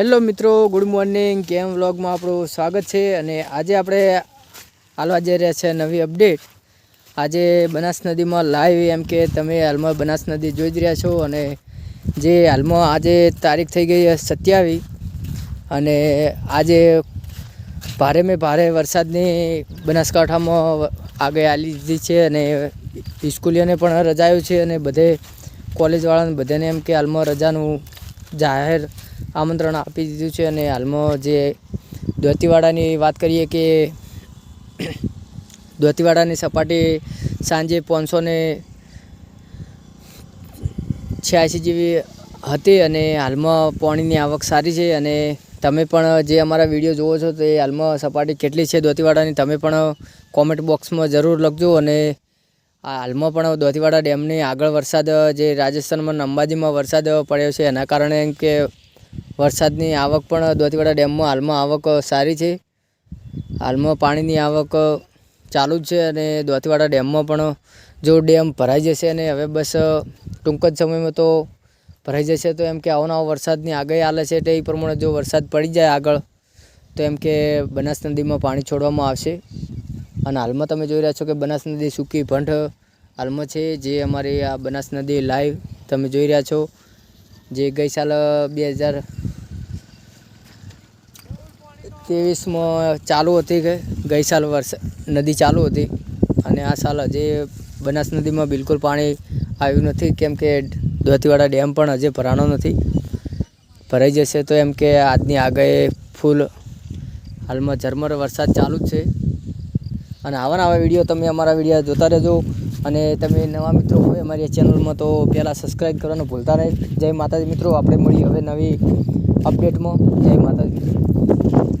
Hello મિત્રો, good morning. કેમ વ્લોગમાં આપણું સ્વાગત છે અને આજે આપણે હાલવા જઈ રહ્યા છે નવી અપડેટ. આજે બનાસ નદીમાં લાઈવ એમ કે તમે હાલમાં બનાસ નદી જોઈ જ રહ્યા છો અને જે હાલમાં આજે તારીખ થઈ ગઈ સત્યાવીસ અને આજે ભારે મેં ભારે વરસાદની બનાસકાંઠામાં આગળ આલી દીધી છે અને સ્કૂલીઓને પણ રજાયું છે અને બધે કોલેજવાળાને બધાને એમ કે હાલમાં રજાનું જાહેર આમંત્રણ આપી દીધું છે અને હાલમાં જે દોતીવાડાની વાત કરીએ કે દોતીવાડાની સપાટી સાંજે પાંચસો ને છ્યાસી જેવી હતી અને હાલમાં પાણીની આવક સારી છે અને તમે પણ જે અમારા વીડિયો જુઓ છો તે હાલમાં સપાટી કેટલી છે દોતીવાડાની તમે પણ કોમેન્ટ બોક્સમાં જરૂર લખજો અને હાલમાં પણ દોતીવાડા ડેમની આગળ વરસાદ જે રાજસ્થાનમાં અંબાજીમાં વરસાદ પડ્યો છે એના કારણે એમ કે વરસાદની આવક પણ દોતીવાડા ડેમમાં હાલમાં આવક સારી છે. હાલમાં પાણીની આવક ચાલુ જ છે અને દોતીવાડા ડેમમાં પણ જો ડેમ ભરાઈ જશે અને હવે બસ ટૂંક જ સમયમાં તો ભરાઈ જશે, તો એમ કે આવો નવો વરસાદની આગાહી આલે છે તે પ્રમાણે જો વરસાદ પડી જાય આગળ, તો એમ કે બનાસ નદીમાં પાણી છોડવામાં આવશે. અને હાલમાં તમે જોઈ રહ્યા છો કે બનાસ નદી સૂકી ભંઠ હાલમાં છે, જે અમારી આ બનાસ નદી લાઈવ તમે જોઈ રહ્યા છો. જે ગઈ સાલ બે હજાર ત્રેવીસમાં ચાલુ હતી કે ગઈ સાલ વર્ષ નદી ચાલુ હતી અને આ સાલ હજી બનાસ નદીમાં બિલકુલ પાણી આવ્યું નથી, કેમ કે દોતીવાડા ડેમ પણ હજી ભરાણો નથી. ભરાઈ જશે તો એમ કે આજની આગાહી ફૂલ હાલમાં ઝરમર વરસાદ ચાલુ જ છે. અને આવા નવા વીડિયો તમે અમારા વીડિયો જોતા રહેજો. અને તમે નવા મિત્રો હોય અમારી ચેનલમાં તો પહેલાં સબસ્ક્રાઈબ કરવાનું ભૂલતા નહીં. જય માતાજી મિત્રો, આપણે મળીએ હવે નવી અપડેટમાં. જય માતાજી.